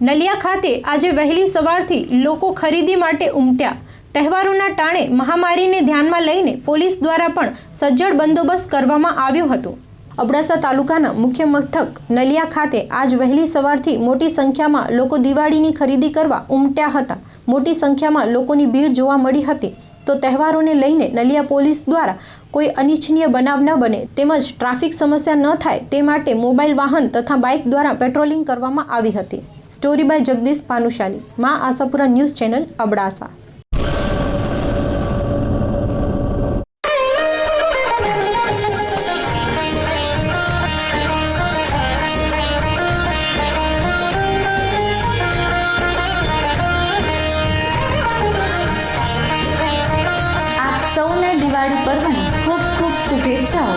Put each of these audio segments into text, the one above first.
નલિયા ખાતે આજે વહેલી સવારથી લોકો ખરીદી માટે ઉમટ્યા. તહેવારોના ટાણે મહામારીને ધ્યાનમાં લઈને પોલીસ દ્વારા પણ સજ્જડ બંદોબસ્ત કરવામાં આવ્યો હતો. અબડાસા તાલુકાના મુખ્ય મથક નલિયા ખાતે આજ વહેલી સવારથી મોટી સંખ્યામાં લોકો દિવાળીની ખરીદી કરવા ઉમટ્યા હતા. મોટી સંખ્યામાં લોકોની ભીડ જોવા મળી હતી. તો તહેવારોને લઈને નલિયા પોલીસ દ્વારા કોઈ અનિચ્છનીય બનાવ ન બને તેમજ ટ્રાફિક સમસ્યા ન થાય તે માટે મોબાઈલ વાહન તથા બાઇક દ્વારા પેટ્રોલિંગ કરવામાં આવી હતી. Story by Jagdish Panushali. Maa Ashapura news channel, Abdasa. Diwali પર્વની ખૂબ ખૂબ શુભેચ્છાઓ.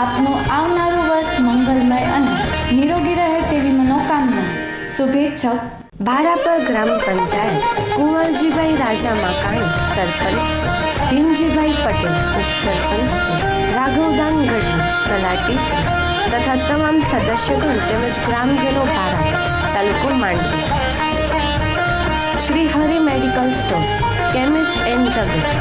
આપનું આવનારું વર્ષ મંગલમય અને નિરોગી રહે તેવી શુભેચ્છક બારાપર ગ્રામ પંચાયત કુંવરજીભાઈ રાજા મકાણી સરપંચ ભીમજીભાઈ પટેલ ઉપસરપંચ રાઘવદાન ગઢવી તલાટી તથા તમામ સદસ્યગણ તેમજ ગ્રામજનો ભારા તાલુકો Mandvi. Shri Hari medical store, chemist and druggist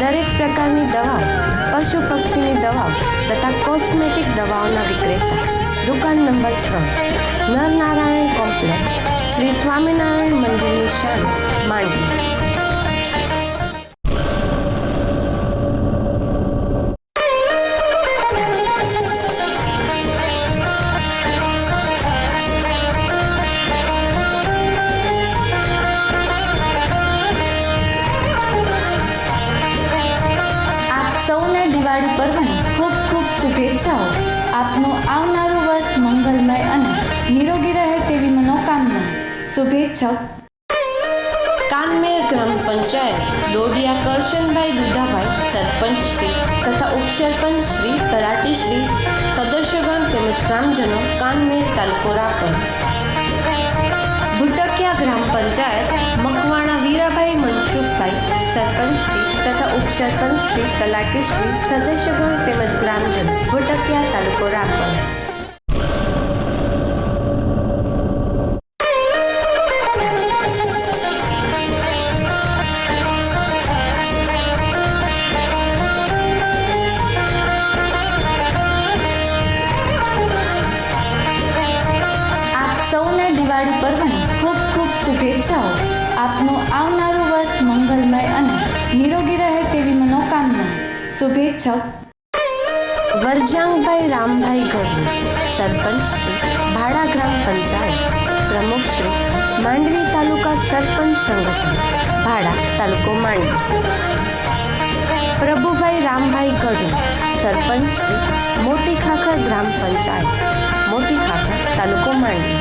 દરેક પ્રકારની દવાઓ પશુ પક્ષીની દવાઓ તથા કોસ્મેટિક દવાઓના વિક્રેતા. દુકાન નંબર ત્રણ નરનારાયણ કોમ્પ્લેક્સ શ્રી સ્વામિનારાયણ મંદિરની શાન માંડવી આપ સૌને દિવાળી પર્વની ખૂબ ખૂબ શુભેચ્છાઓ આપનું આવનારું વર્ષ મંગલમય અને નિરોગી રહે તેવી મનોકામના. શુભેચ્છક. કાનમેર ગ્રામ પંચાયત, દોડિયા કરશનભાઈ દુધાભાઈ, સરપંચ શ્રી તથા ઉપસરપંચ શ્રી, તલાટી શ્રી, સદસ્યગણ તેમજ ગ્રામજનો કાનમેર તાલુકો રાપર. ભુટકિયા ગ્રામ પંચાયત, મકવાણા વીરાભાઈ મનસુખભાઈ, સરપંચ શ્રી તથા ઉપસરપંચ શ્રી, તલાટી શ્રી, સદસ્યગણ તેમજ ગ્રામજનો. ભુટકિયા તાલુકો રાપર. દિવાળી પર્વની ખૂબ ખૂબ શુભેચ્છાઓ. આપનું આવનારું વર્ષ મંગલમય અને નિરોગી રહે તેવી મનોકામના. શુભેચ્છક વરજાંગભાઈ રામભાઈ ગઢવી સરપંચ શ્રી ભાડા ગ્રામ પંચાયત, પ્રમુખ શ્રી માંડવી તાલુકા સરપંચ સંગઠન, ભાડા તાલુકો માંડવી. પ્રભુભાઈ રામભાઈ ગઢવી સરપંચ શ્રી મોટી ખાખર ગ્રામ પંચાયત, મોટી ખાખર તાલુકો માંડવી.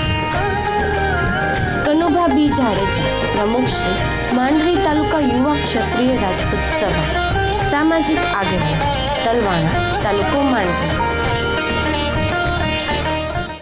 કનુભા બી જાડેજા, પ્રમુખ શ્રી માંડવી તાલુકા યુવા ક્ષત્રિય રાજપૂત સભા. સામાજિક આગેવાન તલવાણા તાલુકો માંડવી